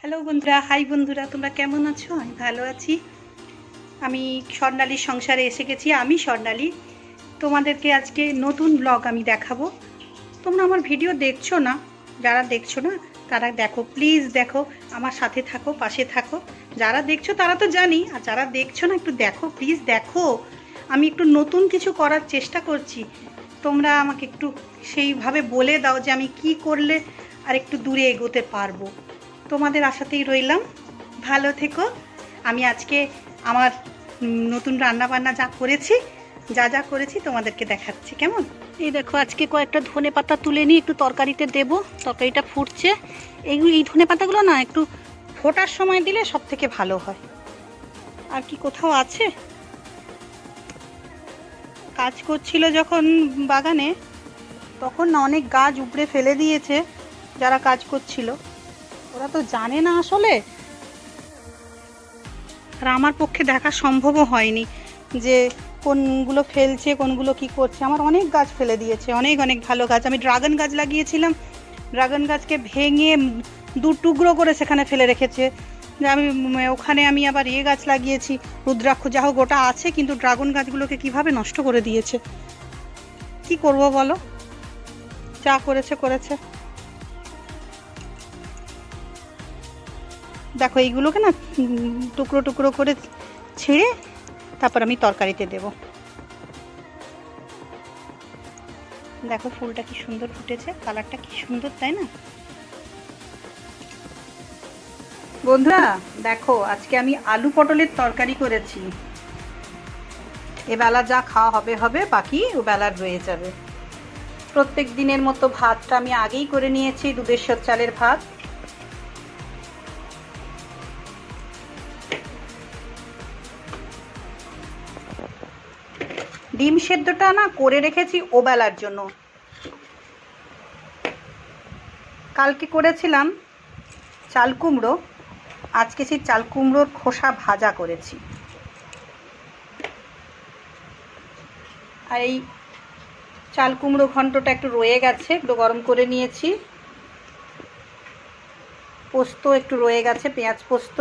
Hello বন্ধুরা। High বন্ধুরা। তোমরা কেমন আছো? আমি ভালো আছি। আমি স্বর্ণালীর সংসারে এসে গেছি। আমি স্বর্ণালী। তোমাদেরকে আজকে নতুন ব্লগ আমি দেখাবো। তোমরা আমার ভিডিও দেখছ না? যারা দেখছ না, তারা দেখো। প্লিজ দেখো। আমার সাথে থাকো, পাশে থাকো। যারা দেখছ, তারা তো জানি। আর যারা দেখছ না, একটু দেখো। প্লিজ দেখো। আমি একটু নতুন কিছু করার চেষ্টা করছি। তোমরা আমাকে একটু সেইভাবে বলে দাও যে আমি কি করলে আর একটু দূরে এগোতে পারব। তোমাদের আশাতেই রইলাম। ভালো থেকো। আমি আজকে আমার নতুন রান্না বান্না যা করেছি, যা যা করেছি তোমাদেরকে দেখাচ্ছি, কেমন? এই দেখো, আজকে কয়েকটা ধনে পাতা তুলে নিয়ে একটু তরকারিতে দেব। তরকারিটা ফুটছে। এইগুলো এই ধনে পাতাগুলো না একটু ফোটার সময় দিলে সব থেকে ভালো হয়। আর কি কোথাও আছে? কাজ করছিল যখন বাগানে, তখন না অনেক গাছ উপড়ে ফেলে দিয়েছে যারা কাজ করছিল। ওরা তো জানে না আসলে। আর আমার পক্ষে দেখা সম্ভবও হয়নি যে কোনগুলো ফেলছে, কোনগুলো কি করছে। আমার অনেক গাছ ফেলে দিয়েছে, অনেক অনেক ভালো গাছ। আমি ড্রাগন গাছ লাগিয়েছিলাম। ড্রাগন গাছকে ভেঙে দু টুকরো করে সেখানে ফেলে রেখেছে। যে আমি ওখানে আমি আবার ইয়ে গাছ লাগিয়েছি, রুদ্রাক্ষ, যা হোক, ওটা আছে, কিন্তু ড্রাগন গাছগুলোকে কীভাবে নষ্ট করে দিয়েছে? কি করব বলো? যা করেছে করেছে। দেখো, এইগুলোকে না, টুকরো টুকরো করে ছিঁড়ে তারপর আমি তরকারিতে দেব। দেখো, ফুলটা কি সুন্দর ফুটেছে, কালারটা কি সুন্দর, তাই না? বন্ধুরা, দেখো, আজকে আমি আলু পটলের তরকারি করেছি। এবেলা যা খাওয়া হবে হবে, বাকি ও বেলার রয়ে যাবে। প্রত্যেক দিনের মতো ভাতটা আমি আগেই করে নিয়েছি দুধেশ্বর চালের ভাত। ডিম সেদ্ধটা না করে রেখেছি ওবেলার জন্য। কালকে করেছিলাম চাল কুমড়ো। আজকে সেই চাল কুমড়োর খোসা ভাজা করেছি। আর এই চাল কুমড়ো ঘন্টটা একটু রয়ে গেছে, একটু গরম করে নিয়েছি। পোস্ত একটু রয়ে গেছে, পেঁয়াজ পোস্ত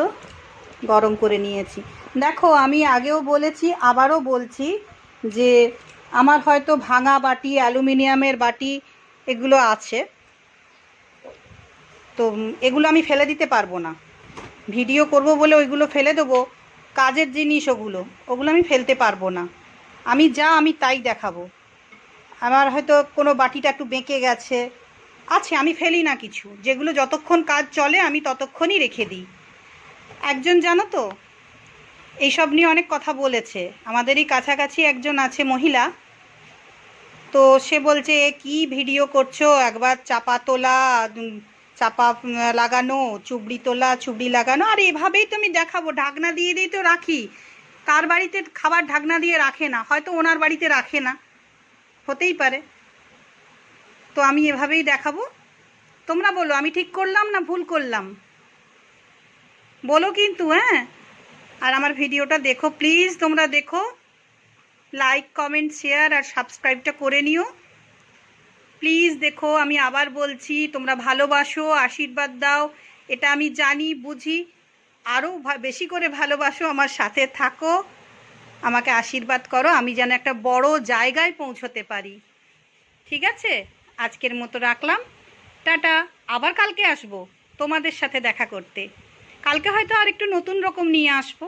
গরম করে নিয়েছি। দেখো, আমি আগেও বলেছি, আবারও বলছি যে আমার হয়তো ভাঙা বাটি, অ্যালুমিনিয়ামের বাটি এগুলো আছে। তো এগুলো আমি ফেলে দিতে পারব না। ভিডিও করব বলে ওইগুলো ফেলে দেবো। কাজের জিনিস ওগুলো ওগুলো আমি ফেলতে পারব না। আমি যা আমি তাই দেখাবো। আমার হয়তো কোনো বাটিটা একটু বেঁকে গেছে। আছে, আমি ফেলি না কিছু। যেগুলো যতক্ষণ কাজ চলে, আমি ততক্ষণই রেখে দিই। একজন জানো তো এইসব নিয়ে অনেক কথা বলেছে। আমাদেরই কাছাকাছি একজন আছে মহিলা। তো সে বলছে, "এ কি ভিডিও করছ? একবার চাপা তোলা চাপা লাগানো, চুবড়ি তোলা, চুবড়ি লাগানো। আর এভাবেই তো আমি দেখাবো। ঢাকনা দিয়ে দিয়েই তো রাখি। কার বাড়িতে খাবার ঢাকনা দিয়ে রাখে না? হয়তো ওনার বাড়িতে রাখে না। হতেই পারে। তো আমি এভাবেই দেখাবো। তোমরা বলো, আমি ঠিক করলাম না ভুল করলাম? বলো কিন্তু হ্যাঁ? আর আমার ভিডিওটা দেখো প্লিজ তোমরা দেখো। লাইক কমেন্ট শেয়ার আর সাবস্ক্রাইবটা করে নিও। প্লিজ দেখো, আমি আবার বলছি, তোমরা ভালোবাসো, আশীর্বাদ দাও। এটা আমি জানি, বুঝি। আরও বেশি করে ভালোবাসো, আমার সাথে থাকো। আমাকে আশীর্বাদ করো, আমি যেন একটা বড় জায়গায় পৌঁছতে পারি। ঠিক আছে? আজকের মতো রাখলাম। টাটা। আবার কালকে আসব। তোমাদের সাথে দেখা করতে। কালকে হয়তো আর একটু নতুন রকম নিয়ে আসব।